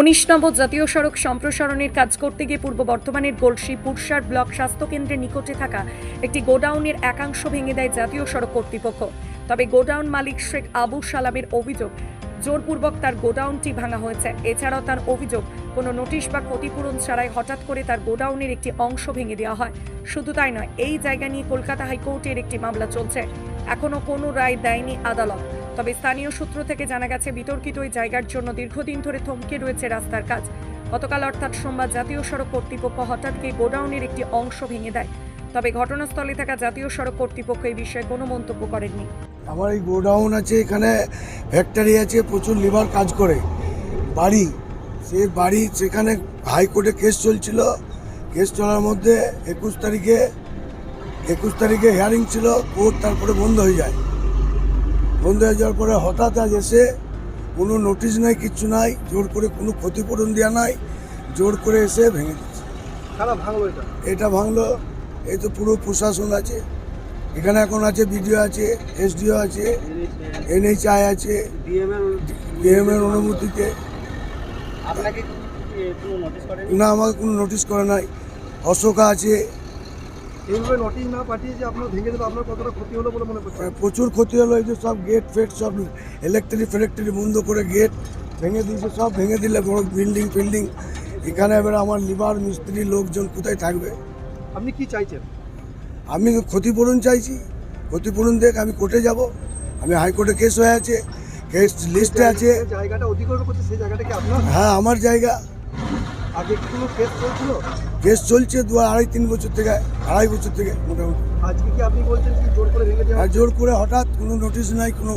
উনিশ নম্বর জাতীয় সড়ক সম্প্রসারণের কাজ করতে গিয়ে পূর্ব বর্ধমানের গোলসি পুরসার ব্লক স্বাস্থ্যকেন্দ্রের নিকটে থাকা একটি গোডাউনের একাংশ ভেঙে দেয় জাতীয় সড়ক কর্তৃপক্ষ। তবে গোডাউন মালিক শেখ আবু সালামের অভিযোগ জোরপূর্বক তার গোডাউনটি ভাঙা হয়েছে। এছাড়াও তার অভিযোগ, কোনো নোটিশ বা ক্ষতিপূরণ ছাড়াই হঠাৎ করে তার গোডাউনের একটি অংশ ভেঙে দেওয়া হয়। শুধু তাই নয়, এই জায়গা নিয়ে কলকাতা হাইকোর্টের একটি মামলা চলছে। এখনও কোনো রায় দেয়নি আদালত। তবে স্থানীয় সূত্র থেকে জানা গেছে, বিতর্কিত ওই জায়গার জন্য দীর্ঘদিন ধরে থমকে রয়েছে রাস্তার কাজ। গতকাল অর্থাৎ সোমবার জাতীয় সড়ক কর্তৃপক্ষ হঠাৎ গিয়ে গোডাউনের একটি অংশ ভেঙে দেয়। তবে ঘটনাস্থলে থাকা জাতীয় সড়ক কর্তৃপক্ষ এই বিষয়ে কোনো মন্তব্য করেননি। আমার এই গোডাউন আছে, এখানে ফ্যাক্টরি আছে, প্রচুর লিভার কাজ করে। বাড়ি, সে বাড়ি, সেখানে হাইকোর্টে কেস চলছিল। কেস চলার মধ্যে একুশ তারিখে একুশ তারিখে হিয়ারিং ছিল, কোর্ট তারপরে বন্ধ হয়ে যায়। বন্ধ হয়ে যাওয়ার পরে হঠাৎ আজ এসে কোনো নোটিশ নাই কিচ্ছু নাই জোর করে কোনো ক্ষতিপূরণ দেওয়া নাই জোর করে এসে ভেঙে দিচ্ছে এটা? ভাঙলো এই তো পুরো প্রশাসন আছে এখানে এখন আছে বিডিও আছে এসডিও আছে এনএইচআই আছে ডিএম এর ডিএম এর অনুমতিতে না আমাকে কোনো নোটিশ করে নাই। অশোকা আছে এইভাবে নোটিশ না পাঠিয়ে যে আপনার ভেঙে দিল আপনার কতটা ক্ষতি হলো বলে মনে করছেন? প্রচুর ক্ষতি হলো এই যে সব গেট ফেট সব ইলেকট্রিক ফেলেকট্রিক বন্ধ করে গেট ভেঙে দিয়েছে সব ভেঙে দিলে বড় বিল্ডিং ফিল্ডিং। এখানে এবার আমার লিভার মিস্ত্রি লোকজন কোথায় থাকবে? আপনি কি চাইছেন? আমি ক্ষতিপূরণ চাইছি। ক্ষতিপূরণ দেখ আমি কোর্টে যাব। আমি হাইকোর্টে কেস হয়ে আছে কেস লিস্টে আছে। জায়গাটা অধিগ্রহণ করছে সেই জায়গাটা কি আপনার? হ্যাঁ আমার জায়গা। আগে কোনো কেস চলছিল? কেস চলছে দু আড়াই তিন বছর থেকে আড়াই বছর থেকে মোটামুটি আজকে কি আপনি বলছেন কি জোর করে ভেঙে দেওয়া আর জোর করে হঠাৎ কোনো নোটিশ নাই কোনো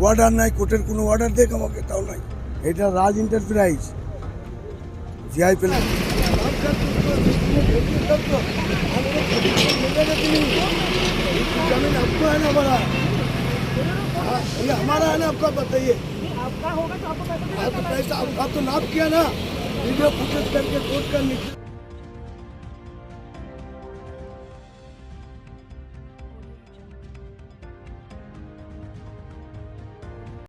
অর্ডার নাই কোর্টের কোনো অর্ডার দেখ আমাকে তাও নাই এটা রাজ এন্টারপ্রাইজ জিআই পেলে जमीन आपको है ना हमारा हाँ, ये हमारा है ना आपका बताइए आपका होगा तो आपको पैसा आप, आप तो नाप किया ना वीडियो फुटेज करके कोर्ट का नीचे